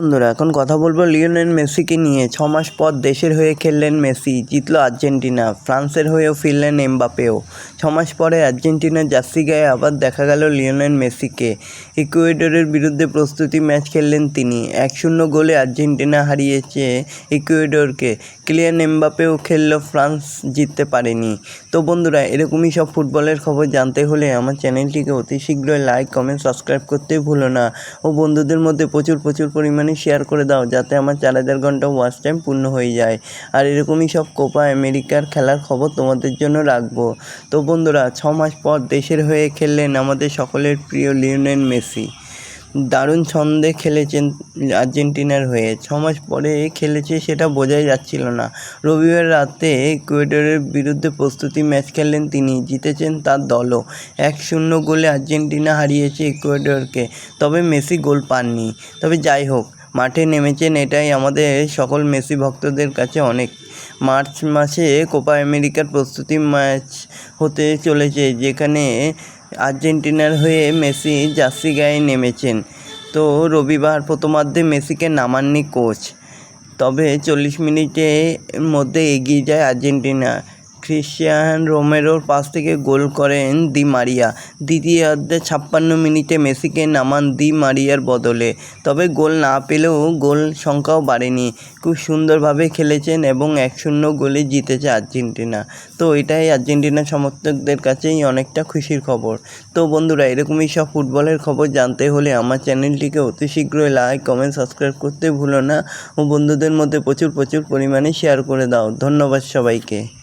বন্ধুরা, এখন কথা বলব লিওনেল মেসিকে নিয়ে। ছ মাস পর দেশের হয়ে খেললেন মেসি, জিতলো আর্জেন্টিনা, ফ্রান্সের হয়েও ফিরলেন এমবাপেও। ছ মাস পরে আর্জেন্টিনার জার্সি গায়ে আবার দেখা গেল লিওনেল মেসিকে। ইকুয়েডরের বিরুদ্ধে প্রস্তুতি ম্যাচ খেললেন তিনি। এক শূন্য গোলে আর্জেন্টিনা হারিয়েছে ইকুয়েডরকে। ক্লিয়ান এমবাপেও খেললো ফ্রান্স, জিততে পারেনি। তো বন্ধুরা, এরকমই সব ফুটবলের খবর জানতে হলে আমার চ্যানেলটিকে অতি শীঘ্রই লাইক, কমেন্ট, সাবস্ক্রাইব করতে ভুলো না। ও বন্ধুদের মধ্যে প্রচুর প্রচুর পরিমাণে শেয়ার করে দাও, যাতে আমার চার হাজার ঘণ্টা ওয়াচ টাইম পূর্ণ হয়ে যায়। আর এরকমই সব কোপা আমেরিকার খেলার খবর তোমাদের জন্য রাখব। তো বন্ধুরা, ছ মাস পর দেশের হয়ে খেললেন আমাদের সকলের প্রিয় লিওনেল মেসি। দারুণ ছন্দে খেলেছেন আর্জেন্টিনার হয়ে। ছ মাস পরে খেলেছে সেটা বোঝাই যাচ্ছিল না। রবিবার রাতে ইকুয়েডরের বিরুদ্ধে প্রস্তুতি ম্যাচ খেললেন তিনি, জিতেছেন তার দলও। এক শূন্য গোলে আর্জেন্টিনা হারিয়েছে ইকুয়েডরকে, তবে মেসি গোল পাননি। তবে যাই হোক মাঠে নেমেছেন এটাই আমাদের সকল মেসি ভক্তদের কাছে অনেক। মার্চ মাসে কোপা আমেরিকার প্রস্তুতি ম্যাচ হতে চলেছে, যেখানে আর্জেন্টিনার হয়ে মেসি জার্সি গায়ে নেমেছেন। তো রবিবার প্রথমার্ধে মেসিকে নামাননি কোচ। তবে চল্লিশ মিনিটের মধ্যে এগিয়ে যায় আর্জেন্টিনা। ক্রিশ্চিয়ান রোমেরোর পাস থেকে গোল করেন দি মারিয়া। দ্বিতীয়ার্ধে ছাপ্পান্ন মিনিটে মেসিকে নামান দি মারিয়ার বদলে। তবে গোল না পেলেও গোল সংখ্যাও বাড়েনি। খুব সুন্দরভাবে খেলেছেন এবং এক শূন্য গোলে জিতেছে আর্জেন্টিনা। তো এটাই আর্জেন্টিনা সমর্থকদের কাছেই অনেকটা খুশির খবর। তো বন্ধুরা, এরকমই সব ফুটবলের খবর জানতে হলে আমার চ্যানেলটিকে অতি শীঘ্রই লাইক, কমেন্ট, সাবস্ক্রাইব করতে ভুলো না ও বন্ধুদের মধ্যে প্রচুর প্রচুর পরিমাণে শেয়ার করে দাও। ধন্যবাদ সবাইকে।